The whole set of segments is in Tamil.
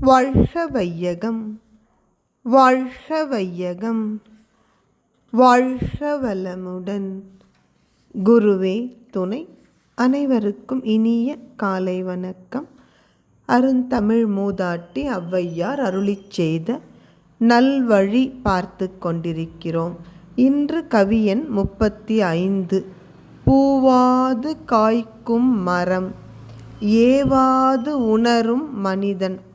வாழ்க வையகம் வாழ்க வையகம் வாழ்க வளமுடன் குருவே துணை அனைவருக்கும் இனிய காலை வணக்கம். அருந்தமிழ் மூதாட்டி ஔவையார் அருளிச் செய்த நல்வழி பார்த்து கொண்டிருக்கிறோம். இன்று கவியன் முப்பத்தி ஐந்து. பூவாது காய்க்கும் மரம் ஏவாது உணரும் மனிதன்.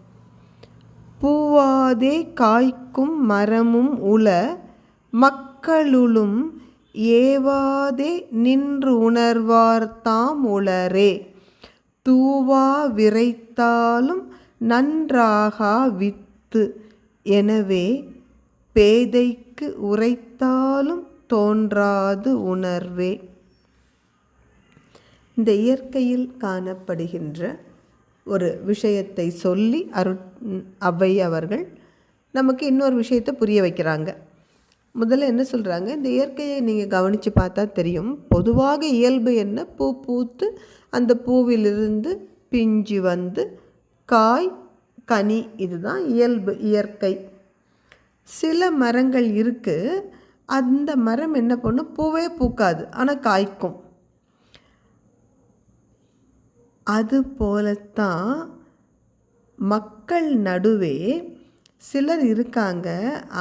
பூவாதே காய்க்கும் மரமும் உள மக்களுளும் ஏவாதே நின்று உணர்வார்த்தாம் உளரே. தூவா விரைத்தாலும் நன்றாகா வித்து. எனவே பேதைக்கு உரைத்தாலும் தோன்றாது உணர்வே. இந்த இயற்கையில் காணப்படுகின்ற ஒரு விஷயத்தை சொல்லி அரு அவை அவர்கள் நமக்கு இன்னொரு விஷயத்தை புரிய வைக்கிறாங்க. முதல்ல என்ன சொல்கிறாங்க இந்த இயற்கையை நீங்கள் கவனித்து பார்த்தா தெரியும். பொதுவாக இயல்பு என்ன? பூ பூத்து அந்த பூவிலிருந்து பிஞ்சு வந்து காய் கனி இதுதான் இயல்பு இயற்கை. சில மரங்கள் இருக்குது அந்த மரம் என்ன பண்ணும்? பூவே பூக்காது. ஆனால் காய்க்கும். அது போலத்தான் மக்கள் நடுவே சிலர் இருக்காங்க.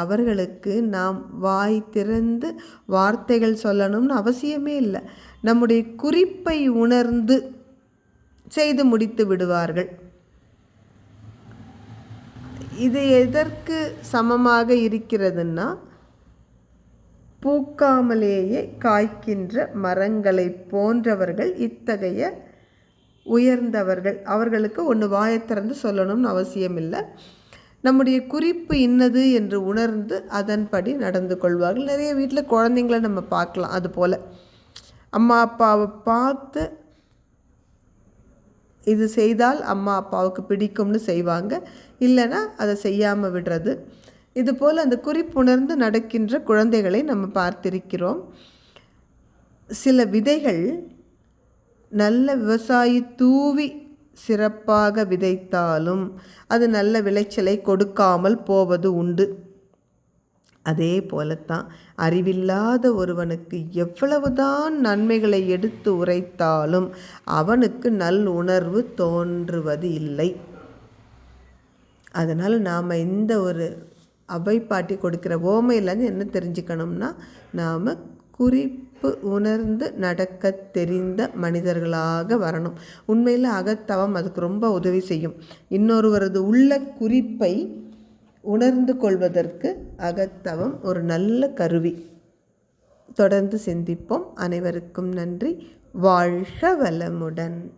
அவர்களுக்கு நாம் வாய் திறந்து வார்த்தைகள் சொல்லணும்னு அவசியமே இல்லை. நம்முடைய குறிப்பை உணர்ந்து செய்து முடித்து விடுவார்கள். இது எதற்கு சமமாக இருக்கிறதுன்னா பூக்காமலேயே காய்க்கின்ற மரங்களை போன்றவர்கள் இத்தகைய உயர்ந்தவர்கள். அவர்களுக்கு ஒன்று வாயை திறந்து சொல்லணும்னு அவசியம் இல்லை நம்முடைய குறிப்பு இன்னது என்று உணர்ந்து அதன்படி நடந்து கொள்வார்கள். நிறைய வீட்டில் குழந்தைங்கள நம்ம பார்க்கலாம் அது போல். அம்மா அப்பாவை பார்த்து இது செய்தால் அம்மா அப்பாவுக்கு பிடிக்கும்னு செய்வாங்க. இல்லைன்னா அதை செய்யாமல் விடுறது. இது போல் அந்த குறிப்புணர்ந்து நடக்கின்ற குழந்தைகளை நம்ம பார்த்திருக்கிறோம். சில விதைகள் நல்ல விவசாயி தூவி சிறப்பாக விதைத்தாலும் அது நல்ல விளைச்சலை கொடுக்காமல் போவது உண்டு. அதே போலத்தான் அறிவில்லாத ஒருவனுக்கு எவ்வளவுதான் நன்மைகளை எடுத்து உரைத்தாலும் அவனுக்கு நல் உணர்வு தோன்றுவது இல்லை. அதனால் நாம் இந்த ஒரு அவை பாட்டி கொடுக்குற ஓமையிலேருந்து என்ன தெரிஞ்சுக்கணும்னா நாம் குறிப்பு உணர்ந்து நடக்க தெரிந்த மனிதர்களாக வரணும். உண்மையில் அகத்தவம் அதுக்கு ரொம்ப உதவி செய்யும். இன்னொருவரது உள்ள குறிப்பை உணர்ந்து கொள்வதற்கு அகத்தவம் ஒரு நல்ல கருவி. தொடர்ந்து சிந்திப்போம். அனைவருக்கும் நன்றி. வாழ்க வளமுடன்.